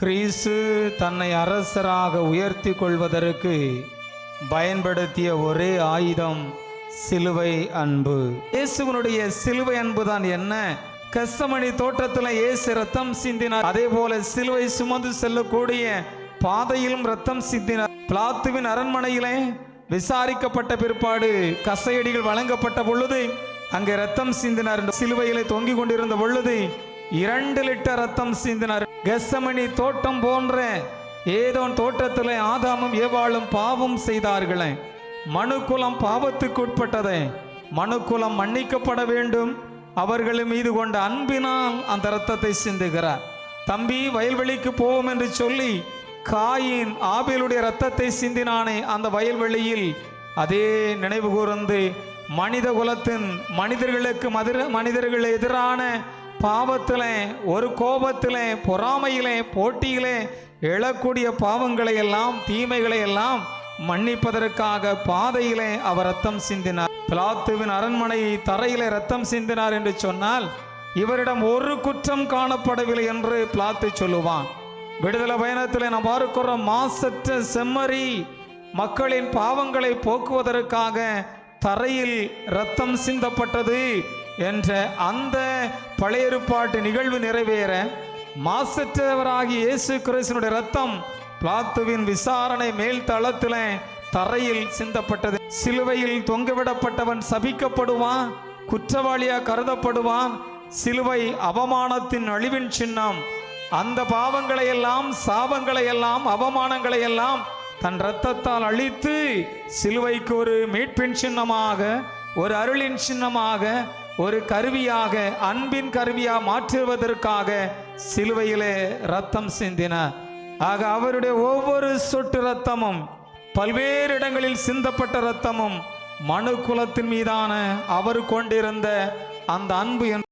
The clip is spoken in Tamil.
கிறிஸ்து தன்னை அரசராக உயர்த்தி கொள்வதற்கு பயன்படுத்திய ஒரே ஆயுதம் சிலுவை அன்பு. இயேசுவனுடைய சிலுவை அன்பு தான் என்ன? கஸ்தமணி தோட்டத்தில் இயேசு ரத்தம் சிந்தினார். அதே போல சிலுவை சுமந்து செல்லக்கூடிய பாதையிலும் ரத்தம் சிந்தினார். பிளாத்துவின் அரண்மனையிலே விசாரிக்கப்பட்ட பிற்பாடு கசையடிகள் வழங்கப்பட்ட பொழுது அங்கே ரத்தம் சிந்தினார். சிலுவையிலே தொங்கிக் கொண்டிருந்த பொழுது இரண்டு லிட்டர் ரத்தம் சிந்தினார். கெசமணி தோட்டம் போன்ற ஏதோ தோட்டத்தில் ஆதாமும் ஏவாளும் பாவம் செய்தார்களே. மனுக்குலம் பாவத்துக்கு உட்பட்டதே. மனுக்குலம் மன்னிக்கப்பட வேண்டும். அவர்கள் மீது கொண்ட அன்பினால் அந்த ரத்தத்தை சிந்துகிறார். தம்பி வயல்வெளிக்கு போவோம் என்று சொல்லி காயின் ஆபிலுடைய இரத்தத்தை சிந்தினானே அந்த வயல்வெளியில். அதே நினைவு கூர்ந்து மனித குலத்தின் மனிதர்களுக்கு மதுர மனிதர்கள் எதிரான பாவத்தில் ஒரு கோபத்திலே பொறாமையிலே போட்டியிலே எழக்கூடிய பாவங்களை எல்லாம் தீமைகளை எல்லாம் மன்னிப்பதற்காக பாதையிலே அவர் ரத்தம் சிந்தினார். பிளாத்துவின் அரண்மனை தரையிலே ரத்தம் சிந்தினார் என்று சொன்னால் இவரிடம் ஒரு குற்றம் காணப்படவில்லை என்று பிளாத்து சொல்லுவான். விடுதலை பயணத்தில் நாம் பார்க்கிறோம் மாசற்ற செம்மறி மக்களின் பாவங்களை போக்குவதற்காக தரையில் ரத்தம் சிந்தப்பட்டது. என்ற அந்த பழைய ஏற்பாட்டு நிகழ்வு நிறைவேற மாசற்றவராகிய இயேசு கிறிஸ்தனுடைய ரத்தம் பிளாத்துவின் விசாரணை மேல் தளத்தில் தரையில் சிந்தப்பட்டது. சிலுவையில் தொங்கவிடப்பட்டவன் சபிக்கப்படுவான் குற்றவாளியா கருதப்படுவான் சிலுவை அவமானத்தின் அழிவின் சின்னம். அந்த பாவங்களை எல்லாம் சாபங்களை எல்லாம் அவமானங்களை எல்லாம் தன் இரத்தத்தால் அழித்து சிலுவைக்கு ஒரு மீட்பின் சின்னமாக ஒரு அருளின் சின்னமாக ஒரு கருவியாக அன்பின் கருவியாக மாற்றுவதற்காக சிலுவையிலே ரத்தம் சிந்தினார் ஆக அவருடைய ஒவ்வொரு சொட்டு ரத்தமும் பல்வேறு இடங்களில் சிந்தப்பட்ட ரத்தமும் மனு குலத்தின் மீதான அவர் கொண்டிருந்த அந்த அன்பு என்ற